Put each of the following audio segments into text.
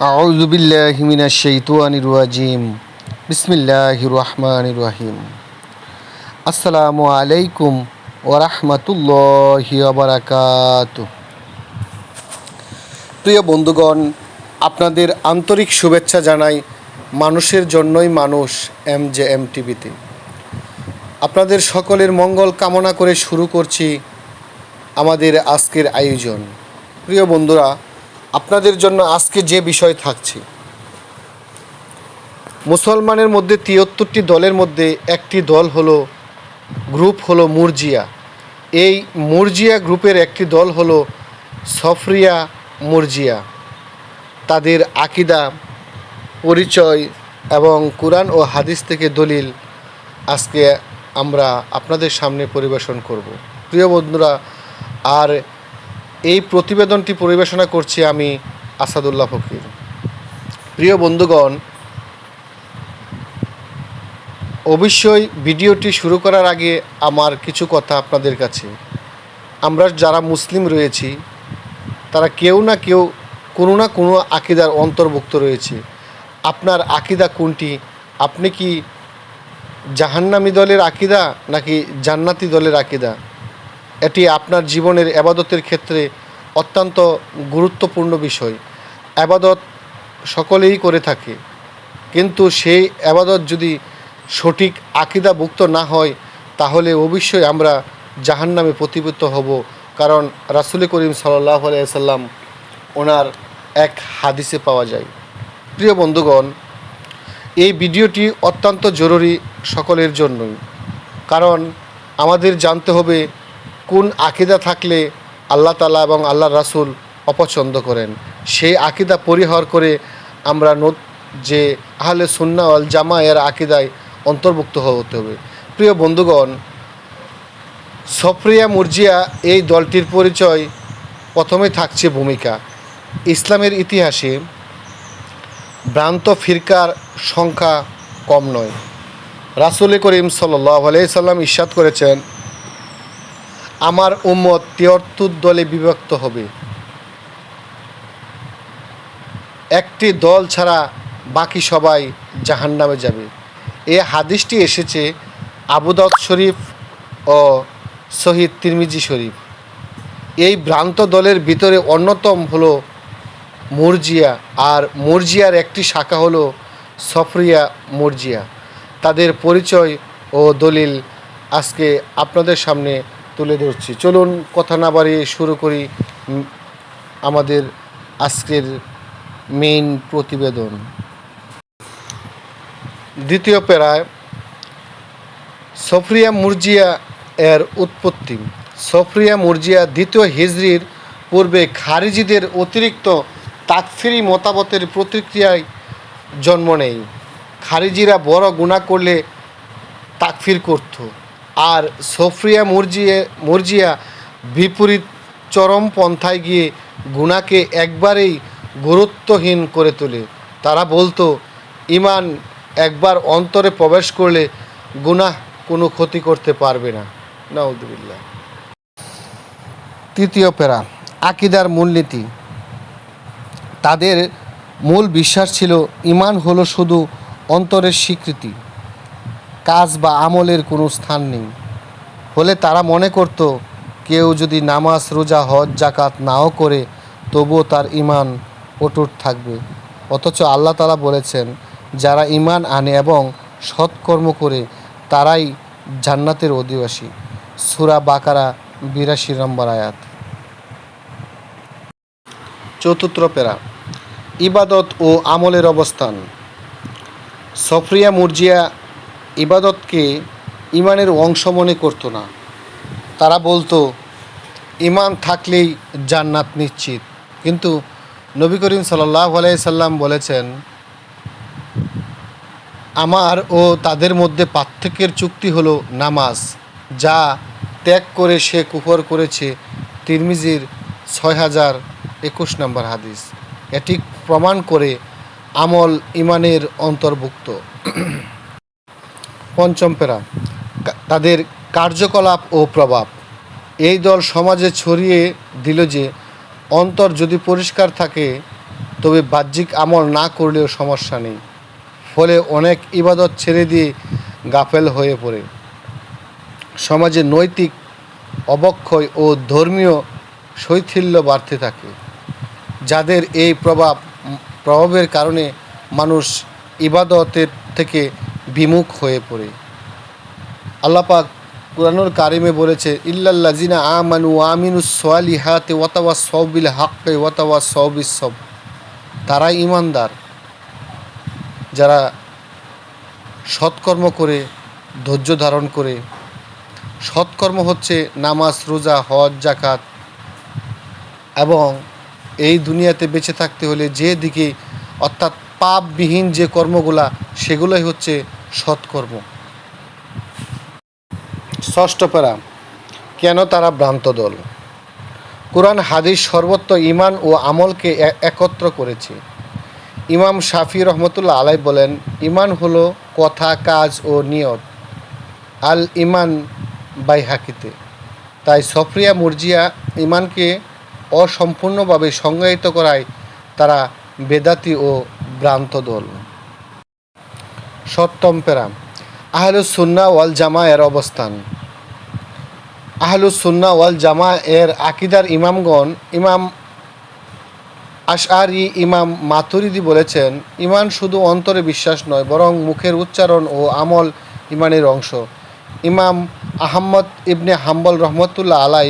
আউজুবিল্লাহমিনা শৈতুয়ানির রাজিম। বিসমিল্লাহ রহমান রাহিম। আসসালামু আলাইকুম ওরহমতুল্লাহ বারাকাত প্রিয় বন্ধুগণ, আপনাদের আন্তরিক শুভেচ্ছা জানাই মানুষের জন্যই মানুষ এম জে এম টিভিতে। আপনাদের সকলের মঙ্গল কামনা করে শুরু করছি আমাদের আজকের আয়োজন। প্রিয় বন্ধুরা আপনাদের জন্য আজকে যে বিষয় থাকছে, মুসলমানের মধ্যে তিয়াত্তরটি দলের মধ্যে একটি দল হলো, গ্রুপ হলো মুরজিয়া। এই মুরজিয়া গ্রুপের একটি দল হলো সফরিয়া মুরজিয়া। তাদের আকিদা, পরিচয় এবং কোরআন ও হাদিস থেকে দলিল আজকে আমরা আপনাদের সামনে পরিবেশন করব। প্রিয় বন্ধুরা, আর এই প্রতিবেদনটি পরিবেশনা করছি আমি আসাদুল্লাহ ফকির। প্রিয় বন্ধুগণ, অবশ্যই ভিডিওটি শুরু করার আগে আমার কিছু কথা আপনাদের কাছে। আমরা যারা মুসলিম রয়েছি, তারা কেউ না কেউ, কোনো না কোনো আকিদার অন্তর্ভুক্ত রয়েছে। আপনার আকিদা কোনটি? আপনি কি জাহান্নামি দলের আকিদা নাকি জান্নাতি দলের আকিদা? এটি আপনার জীবনের আবাদতের ক্ষেত্রে অত্যন্ত গুরুত্বপূর্ণ বিষয়। আবাদত সকলেই করে থাকে। কিন্তু সেই আবাদত যদি সঠিক আকিদাভুক্ত না হয়, তাহলে অবশ্যই আমরা জাহান্নামে প্রতিভূত হব। কারণ রাসুল করিম সাল্লাহ আলাইসাল্লাম ওনার এক হাদিসে পাওয়া যায়। প্রিয় বন্ধুগণ, এই ভিডিওটি অত্যন্ত জরুরি সকলের জন্যই। কারণ আমাদের জানতে হবে কোন আকিদা থাকলে আল্লাহ তালা এবং আল্লাহ রাসুল অপছন্দ করেন? সেই আকিদা পরিহার করে আমরা যে আহলে সুন্না আল জামা এর আকিদায় অন্তর্ভুক্ত হতে হবে। প্রিয় বন্ধুগণ, সফরিয়া মুরজিয়া এই দলটির পরিচয় প্রথমে থাকছে ভূমিকা। ইসলামের ইতিহাসে ভ্রান্ত ফিরকার সংখ্যা কম নয়। রাসুল করিম সাল্লাহ সাল্লাম ইস্বাদ করেছেন আমার উম্মত তিয়াত্তর দলে বিভক্ত হবে। একটি দল ছাড়া বাকি সবাই জাহান্নামে যাবে। এ হাদিসটি এসেছে আবুদাউদ শরীফ ও শহীদ তিরমিজি শরীফ। এই ভ্রান্ত দলের ভিতরে অন্যতম হলো মুরজিয়া, আর মুরজিয়ার একটি শাখা হলো সফরিয়া মুরজিয়া। তাদের পরিচয় ও দলিল আজকে আপনাদের সামনে তুলে ধরছি। চলুন কথা না বাড়িয়ে শুরু করি আমাদের আজকের মেইন প্রতিবেদন। দ্বিতীয় প্যারায়, সফরিয়া মুরজিয়া এর উৎপত্তি। সফরিয়া মুরজিয়া দ্বিতীয় হিজরির পূর্বে খারিজিদের অতিরিক্ত তাকফিরি মতামতের প্রতিক্রিয়ায় জন্ম নেয়। খারিজিরা বড় গুণা করলে তাকফির করত। আর সফরিয়া মুরজিয়া মুরজিয়া বিপরীত চরম পন্থায় গিয়ে গুণাকে একবারেই গুরুত্বহীন করে তোলে। তারা বলতো, ইমান একবার অন্তরে প্রবেশ করলে গুনাহ কোনো ক্ষতি করতে পারবে না। নাউদুবিল্লাহ তৃতীয় প্যারা, আকিদার মূলনীতি। তাদের মূল বিশ্বাস ছিল, ইমান হলো শুধু অন্তরের স্বীকৃতি। কাজ বা আমলের কোনো স্থান নেই। হলে তারা মনে করত, কেউ যদি নামাজ, রোজা, হজ জাকাত নাও করে, তবুও তার ইমান অটুট থাকবে। অথচ আল্লাহ তালা বলেছেন, যারা ইমান আনে এবং সৎকর্ম করে, তারাই জান্নাতের অধিবাসী। সুরা বাকারা বিরাশি নম্বর আয়াত। চতুর্থ পেরা ইবাদত ও আমলের অবস্থান। সফরিয়া, মুরজিয়া ইবাদতকে ইমানের অংশ মনে করতো না। তারা বলতো ইমান থাকলেই জান্নাত নিশ্চিত। কিন্তু নবী করিম সাল্লাহ সাল্লাম বলেছেন, আমার ও তাদের মধ্যে পার্থক্যের চুক্তি হলো নামাজ। যা ত্যাগ করে সে কুফর করেছে। তিরমিজির ছয় হাজার একুশ নম্বর হাদিস। এটি প্রমাণ করে আমল ইমানের অন্তর্ভুক্ত। পঞ্চম পেরা তাদের কার্যকলাপ ও প্রভাব। এই দল সমাজে ছড়িয়ে দিল যে, অন্তর যদি পরিষ্কার থাকে, তবে বাহ্যিক আমল না করলেও সমস্যা নেই। ফলে অনেক ইবাদত ছেড়ে দিয়ে গাফেল হয়ে পড়ে। সমাজে নৈতিক অবক্ষয় ও ধর্মীয় শৈথিল্য বাড়তে থাকে, যাদের এই প্রভাব, প্রভাবের কারণে মানুষ ইবাদতের থেকে বিমুখ হয়ে পড়ে। আল্লাপাক কুরানুল কারিমে বলেছে ইল্লাল্লাজিনা আমানু আমিনুস সোয়ালিহাতে ওয়াতাওয়া সবিল হাক্কে ওয়াতাওয়া সবিস সব তারা ইমানদার যারা সৎকর্ম করে, ধৈর্য ধারণ করে। সৎকর্ম হচ্ছে নামাজ, রোজা, হজ জাকাত এবং এই দুনিয়াতে বেঁচে থাকতে হলে যে দিকে অর্থাৎ পাপবিহীন যে কর্মগুলা, সেগুলোই হচ্ছে সৎকর্ম। ষষ্ঠ প্যারা, কেন তারা ভ্রান্ত দল? কোরআন, হাদিস সর্বত্র ইমান ও আমলকে একত্র করেছে। ইমাম শাফি রহমতুল্লাহ আলাই বলেন ইমান হলো কথা, কাজ ও নিয়ত। আল ইমান বাই হাকিতে তাই সফরিয়া, মুরজিয়া ইমানকে অসম্পূর্ণভাবে সংজ্ঞায়িত করায় তারা বেদাতি ও ভ্রান্ত দল। সপ্তম আহলুস সুন্না ওয়াল জামা এর অবস্থান। আহলুস সুন্না ওয়াল জামা এর আকিদার ইমামগণ, ইমাম আশআরি, ইমাম মাতুরিদি বলেছেন, ইমান শুধু অন্তরে বিশ্বাস নয়, বরং মুখের উচ্চারণ ও আমল ইমানের অংশ। ইমাম আহম্মদ ইবনে হাম্বল রহমতুল্লাহ আলাই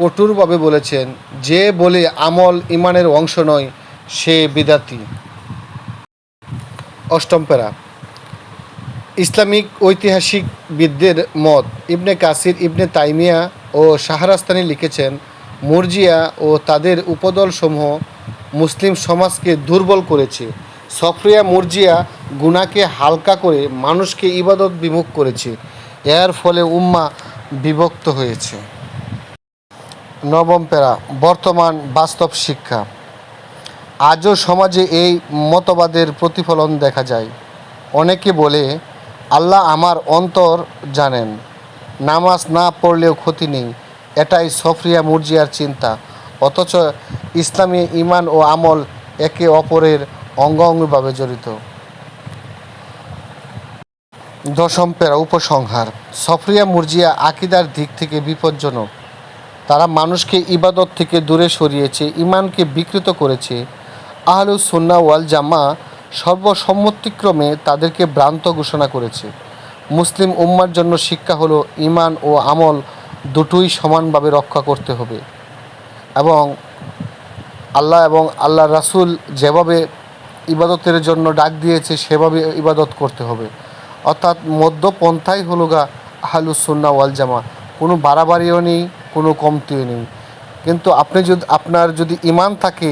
কঠোরভাবে বলেছেন, যে বলে আমল ইমানের অংশ নয়, সে বিদাতি। অষ্টম পেরা ইসলামিক ঐতিহাসিক ঐতিহাসিকবিদদের মত, ইবনে কাসির, ইবনে তাইমিয়া ও শাহরাস্তানি লিখেছেন, মুরজিয়া ও তাদের উপদলসমূহ মুসলিম সমাজকে দুর্বল করেছে। সফরিয়া মুরজিয়া গুনাকে হালকা করে মানুষকে ইবাদত বিমুখ করেছে। এর ফলে উম্মা বিভক্ত হয়েছে। নবম পেরা বর্তমান বাস্তব শিক্ষা। আজও সমাজে এই মতবাদের প্রতিফলন দেখা যায়। অনেকে বলে, আল্লাহ আমার অন্তর জানেন, নামাজ না পড়লেও ক্ষতি নেই, এটাই সফরিয়া মুরজিয়ার চিন্তা। অথচ ইসলামী ইমান ও আমল একে অপরের অঙ্গাঙ্গিভাবে জড়িত। দশম পেরা উপসংহার। সফরিয়া মুরজিয়া আকিদার দিক থেকে বিপজ্জনক। তারা মানুষকে ইবাদত থেকে দূরে সরিয়েছে ইমানকে বিকৃত করেছে আহলু সুন্না ওয়াল জামা সর্বসম্মতিক্রমে তাদেরকে ভ্রান্ত ঘোষণা করেছে। মুসলিম উম্মার জন্য শিক্ষা হলো ইমান ও আমল দুটোই সমানভাবে রক্ষা করতে হবে। এবং আল্লাহ এবং আল্লাহ রাসূল যেভাবে ইবাদতের জন্য ডাক দিয়েছে, সেভাবে ইবাদত করতে হবে। অর্থাৎ মধ্যপন্থাই হলো গা আহলুসুন্না ওয়াল জামা। কোনো বাড়াবাড়িও নেই, কোনো কমতিও নেই। কিন্তু আপনি যদি, আপনার যদি ইমান থাকে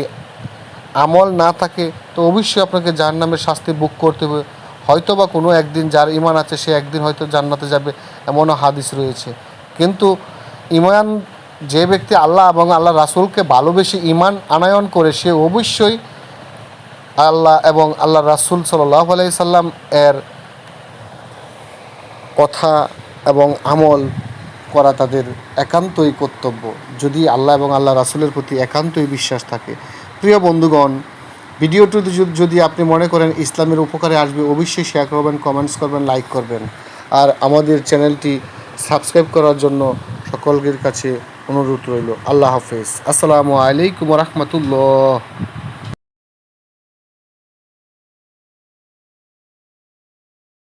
আমল না থাকে, তো অবশ্যই আপনাকে জাহান্নামের শাস্তি বুক করতে হবে। হয়তো বা কোনো একদিন যার ইমান আছে, সে একদিন হয়তো জান্নাতে যাবে, এমনও হাদিস রয়েছে। কিন্তু ইমান যে ব্যক্তি আল্লাহ এবং আল্লাহ রাসূলকে ভালোবেসে ইমান আনায়ন করে, সে অবশ্যই আল্লাহ এবং আল্লাহ রাসূল সাল্লাহ আলাই সাল্লাম এর কথা এবং আমল করা তাদের একান্তই কর্তব্য। যদি আল্লাহ এবং আল্লাহ রাসুলের প্রতি একান্তই বিশ্বাস থাকে প্রিয় বন্ধুগণ, ভিডিওটি যদি- আপনি মনে করেন ইসলামের উপকারে আসবে, অবশ্যই শেয়ার করবেন কমেন্টস করবেন লাইক করবেন। আর আমাদের চ্যানেলটি সাবস্ক্রাইব করার জন্য সকলের কাছে অনুরোধ রইল। আল্লাহ হাফেজ। আসসালামু আলাইকুম রহমতুল্লাহ।